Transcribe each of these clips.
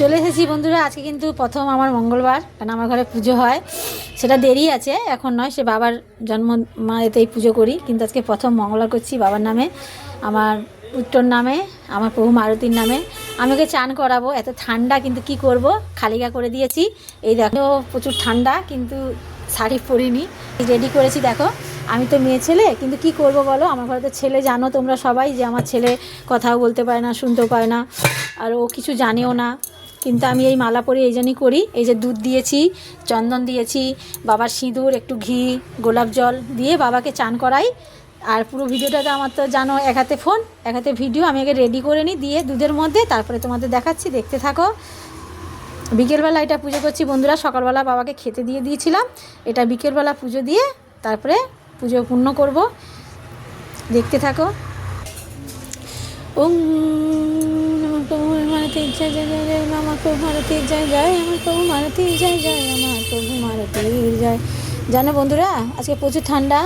চলে এসেছি বন্ধুরা, আজকে কিন্তু প্রথম আমার মঙ্গলবার, কারণ আমার ঘরে পুজো হয়। সেটা দেরি আছে, এখন নয়, সে বাবার জন্ম, মায়েতেই পুজো করি, কিন্তু আজকে প্রথম মঙ্গলবার করছি বাবার নামে, আমার উত্তর নামে, আমার প্রভু মারুতির নামে। আমি ওকে চান করাবো, এত ঠান্ডা, কিন্তু কি করব? খালিগা করে দিয়েছি। এই দেখো, প্রচুর ঠান্ডা, কিন্তু শাড়ি পরিনি। রেডি করেছি, দেখো। আমি তো মেয়ে ছেলে, কিন্তু কি করব বলো? আমার ঘরে তো ছেলে, জানো তোমরা সবাই যে আমার ছেলে কথাও বলতে পারে না, শুনতেও পায় না, আর ও কিছু জানেও না। কিন্তু আমি এই মালা পরে এই জন্যই করি, এই যে দুধ দিয়েছি, চন্দন দিয়েছি, বাবার সিঁদুর, একটু ঘি, গোলাপ জল দিয়ে বাবাকে চান করাই। আর পুরো ভিডিওটা তো আমার তো জানো, এক হাতে ফোন এক হাতে ভিডিও আমি আগে রেডি করে নিই, দিয়ে দুধের মধ্যে তারপরে তোমাদের দেখাচ্ছি, দেখতে থাকো। বিকেলবেলা এটা পুজো করছি বন্ধুরা, সকালবেলা বাবাকে খেতে দিয়ে দিয়েছিলাম। এটা বিকেলবেলা পুজো দিয়ে তারপরে পুজো পূর্ণ করব। দেখতে থাকো। মারুতি জয় জয় জয় জয় আমার প্রভু মারুতি জয় জয়, আমার প্রভু মারুতি জয় জয়, আমার প্রভু মারুতি জয়। জানো বন্ধুরা, আজকে প্রচুর ঠান্ডা।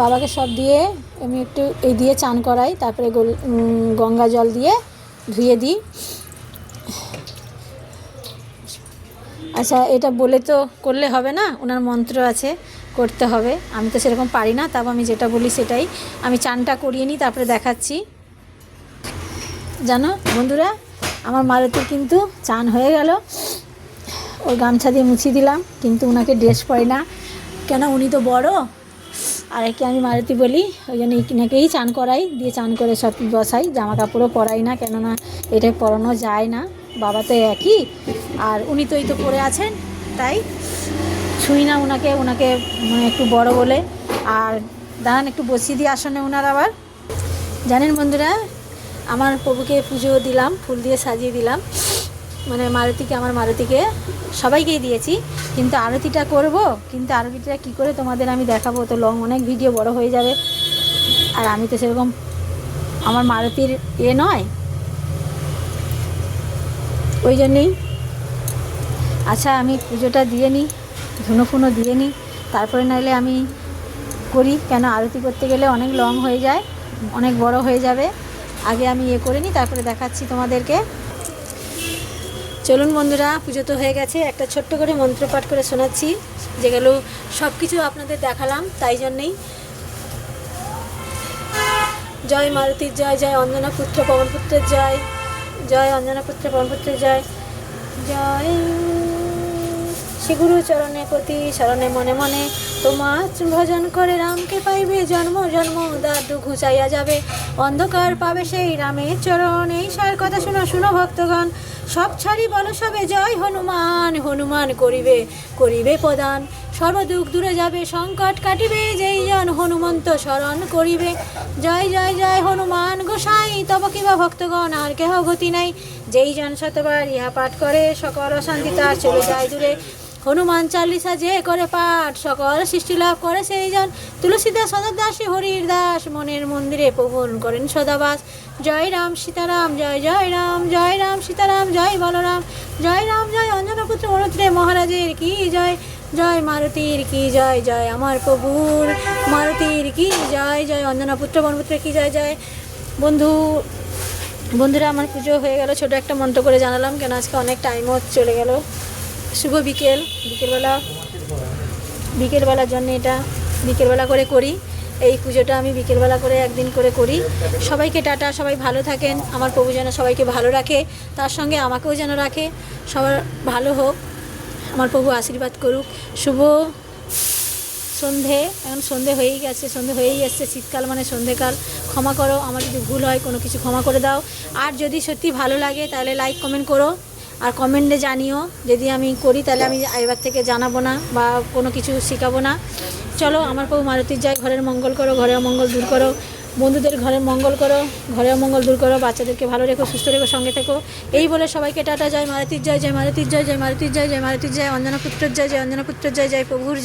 বাবাকে সব দিয়ে আমি একটু এই দিয়ে চান করাই, তারপরে গঙ্গা জল দিয়ে ধুয়ে দিই। আচ্ছা এটা বলে তো করলে হবে না, ওনার মন্ত্র আছে, করতে হবে। আমি তো সেরকম পারি না তারপর আমি যেটা বলি সেটাই। আমি চানটা করিয়ে নিই, তারপরে দেখাচ্ছি। জানো বন্ধুরা আমার মারুতির কিন্তু চান হয়ে গেল। ওর গামছা দিয়ে মুছিয়ে দিলাম, কিন্তু ওনাকে ড্রেস পরে না। কেন উনি তো বড়? আর একে আমি মারুতি বলি, ওই জন্য এনাকেই চান করাই, দিয়ে চান করে সব বসাই। জামা কাপড়ও পরাই না, কেননা এটা পরানো যায় না। বাবা তো একই, আর উনি তো এই তো পরে আছেন, তাই ছুঁই না ওনাকে ওনাকে মানে একটু বড় বলে। আর দাঁড়ান, একটু বসিয়ে দিয়ে আসনে ওনার আবার। জানেন বন্ধুরা আমার প্রভুকে পুজো দিলাম, ফুল দিয়ে সাজিয়ে দিলাম। মানে মারুতিকে, আমার মারুতিকে সবাইকেই দিয়েছি। কিন্তু আরতিটা করব, কিন্তু আরতিটা কি করে তোমাদের আমি দেখাবো? তো লং অনেক ভিডিও বড় হয়ে যাবে। আর আমি তো সেরকম আমার মারুতির এ নয়। ওই জন্যেই। আচ্ছা আমি পুজোটা দিয়ে নিই, ধুনো ফুনো দিয়ে নিই। তারপরে নাইলে আমি করি। কেন, আরতি করতে গেলে অনেক লং হয়ে যায়, অনেক বড় হয়ে যাবে। আগে আমি ইয়ে করে নিই, তারপরে দেখাচ্ছি তোমাদেরকে। চলুন বন্ধুরা, পুজো তো হয়ে গেছে, একটা ছোট্ট করে মন্ত্র পাঠ করে শোনাচ্ছি যেগুলো সব কিছু আপনাদের দেখালাম, তাই জন্যেই। জয় মারুতির জয় জয় অঞ্জনা পুত্র পবনপুত্রের জয় জয় অঞ্জনা পুত্র পবনপুত্রের জয় জয় শ্রী গুরু চরণে প্রতি শরণে মনে মনে তোমার ভজন করে রামকে পাইবে জন্ম জন্ম দাদু ঘুচাইয়া যাবে। অন্ধকার পাবে সেই রামের চরণ। এই সার কথা শুনো শুনো ভক্তগণ। সব ছাড়ি বল সবে, জয় হনুমান হনুমান করিবে করিবে প্রদান। সর্বদুঃখ দূরে যাবে, সংকট কাটিবে, যেই জন হনুমন্ত শরণ করিবে। জয় জয় জয় হনুমান গোসাই, তব কিবা ভক্তগণ, আর কেহ গতি নাই। যেই জন শতবার ইহা পাঠ করে, সকল অশান্তি তার চলে যায় দূরে। হনুমান চালিসা যে করে পাঠ, সকল সৃষ্টি লাভ করে সেই জন তুলসীদাস সদদাসী হরির দাস মনের মন্দিরে প্রভুন করেন সদাবাস। জয় রাম সীতারাম, জয় জয় রাম জয় রাম সীতারাম, জয় বলরাম। জয় রাম, জয় অঞ্জনপুত্র মনুত্রে, মহারাজের কি জয়? জয় মারুতির কি জয়? জয় আমার প্রভুর মারুতির কি জয়? জয় অঞ্জনাপুত্র বনপুত্রের কি জয় জয়? বন্ধু, বন্ধুরা, আমার পুজো হয়ে গেল। ছোট একটা মন্ত্র করে জানালাম, কেন আজকে অনেক টাইমও চলে গেল। শুভ বিকেল। বিকেলবেলা, বিকেলবেলার জন্য এটা বিকেলবেলা করে করি। এই পুজোটা আমি বিকেলবেলা করে একদিন করে করি। সবাইকে টাটা, সবাই ভালো থাকেন। আমার প্রভু যেন সবাইকে ভালো রাখে, তার সঙ্গে আমাকেও যেন রাখে। সবার ভালো হোক, আমার প্রভু আশীর্বাদ করুক। শুভ সন্ধে, এখন সন্ধে হয়েই গেছে, সন্ধে হয়েই এসছে, শীতকাল মানে সন্ধেকাল। ক্ষমা করো, আমার যদি ভুল হয়, কোনো কিছু ক্ষমা করে দাও। আর যদি সত্যি ভালো লাগে, তাহলে লাইক কমেন্ট করো। আর কমেন্টে জানিও, যদি আমি করি তাহলে আমি এবার থেকে জানাব না বা কোনো কিছু শেখাবো না। চলো, আমার প্রভু মারুতির যায় ঘরের মঙ্গল করো, ঘরের মঙ্গল দূর করো। বন্ধুদের ঘরের মঙ্গল করো, ঘরের মঙ্গল দূর করো, বাচ্চাদেরকে ভালো রেখো, সুস্থ রেখো, সঙ্গে থেকো। এই বলে সবাইকে টাটা যায় মারুতির জয় জয় মারুতির জয় জয় মারুতির জয় জয় মারুতির জয়, অঞ্জনা পুত্রের জয় জয় অঞ্জনা পুত্রের জয় জয় প্রভুর